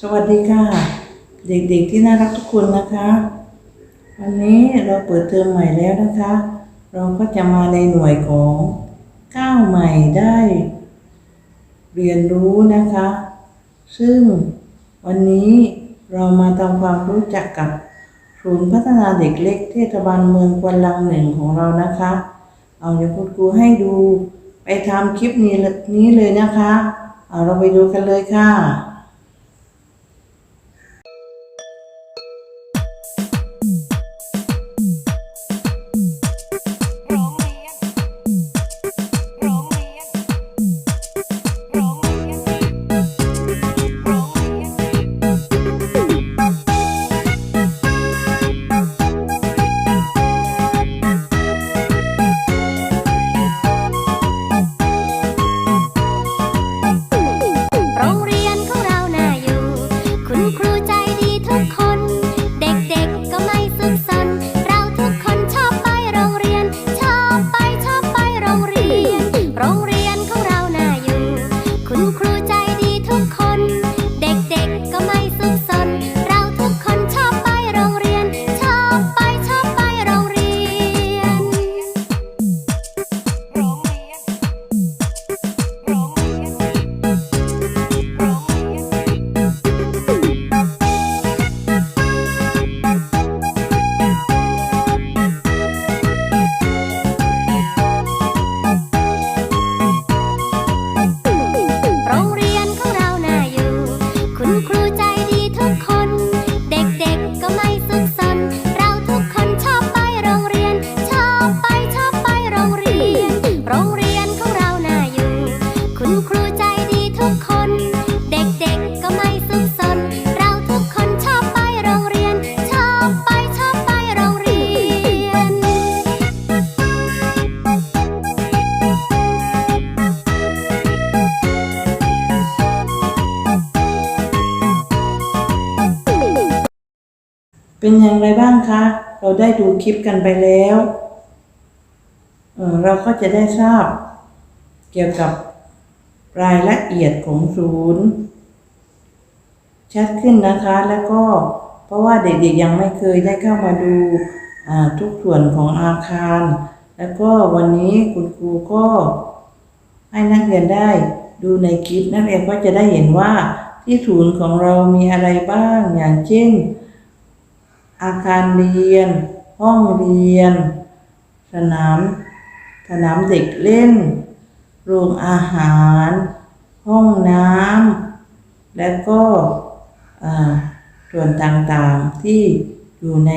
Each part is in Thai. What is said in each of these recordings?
สวัสดีค่ะ เด็กๆที่น่ารักทุกคนนะคะ วันนี้เราเปิดเทอมใหม่แล้วนะคะ เราก็จะมาในหน่วยของก้าวใหม่ได้ เรียนรู้นะคะ ซึ่งวันนี้เรามาทำความรู้จักกับศูนย์พัฒนาเด็กเล็กเทศบาลเมืองควนลังหนึ่งของเรานะคะ เอาเดี๋ยวคุณครูให้ดูไปทำคลิปนี้เลยนี้เลยนะคะ เอาเราไปดูกันเลยค่ะ เป็นอย่างไรบ้างคะ เราได้ดูคลิปกันไปแล้วเออเราก็จะได้ทราบ เกี่ยวกับรายละเอียดของศูนย์ชัดขึ้นนะคะแล้วก็เพราะว่าเด็กๆยังไม่เคยได้เข้ามาดูาทุกส่วนของอาคาร แล้วก็วันนี้คุณครูก็ให้นักเรียนได้ดูในคลิปนักเรียนก็จะได้เห็นว่าที่ศูนย์ของเรามีอะไรบ้างอย่างเช่น อาคารเรียน ห้องเรียน สนาม สนามเด็กเล่น โรงอาหาร ห้องน้ำ และก็ส่วนต่างๆที่อยู่ใน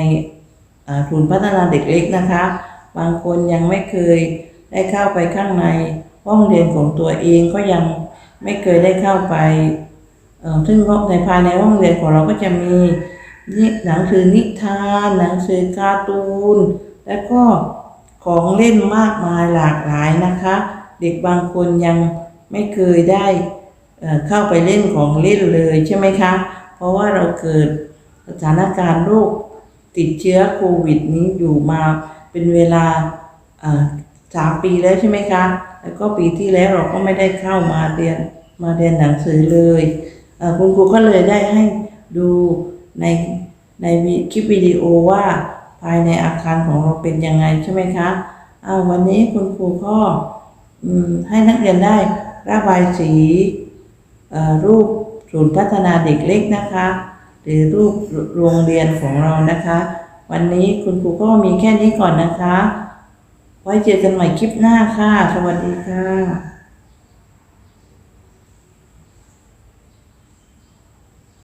ศูนย์พัฒนาเด็กเล็กนะคะ บางคนยังไม่เคยได้เข้าไปข้างในห้องเรียนของตัวเองก็ยังไม่เคยได้เข้าไป ซึ่งในภายในห้องเรียนของเราก็จะมี นิหนังสือนิทานหนังสือการ์ตูน แล้วก็ของเล่นมากมายหลากหลายนะคะ เด็กบางคนยังไม่เคยได้เข้าไปเล่นของเล่นเลยใช่ไหมคะ เพราะว่าเราเกิดสถานการณ์โรคติดเชื้อโควิดนี้อยู่มาเป็นเวลาสามปีแล้วใช่ไหมคะ แล้วก็ปีที่แล้วเราก็ไม่ได้เข้ามาเรียนมาเรียนหนังสือเลย คุณครูก็เลยได้ให้ดู ในในคลิปวิดีโอว่าภายในอาคารของเราเป็นยังไงใช่ไหมคะอาวันนี้คุณครูก็ให้นักเรียนได้ระบายสีรูปศูนย์พัฒนาเด็กเล็กนะคะ หรือรูปโรงเรียนของเรานะคะ วันนี้คุณครูก็มีแค่นี้ก่อนนะคะ ไว้เจอกันใหม่คลิปหน้าค่ะ สวัสดีค่ะ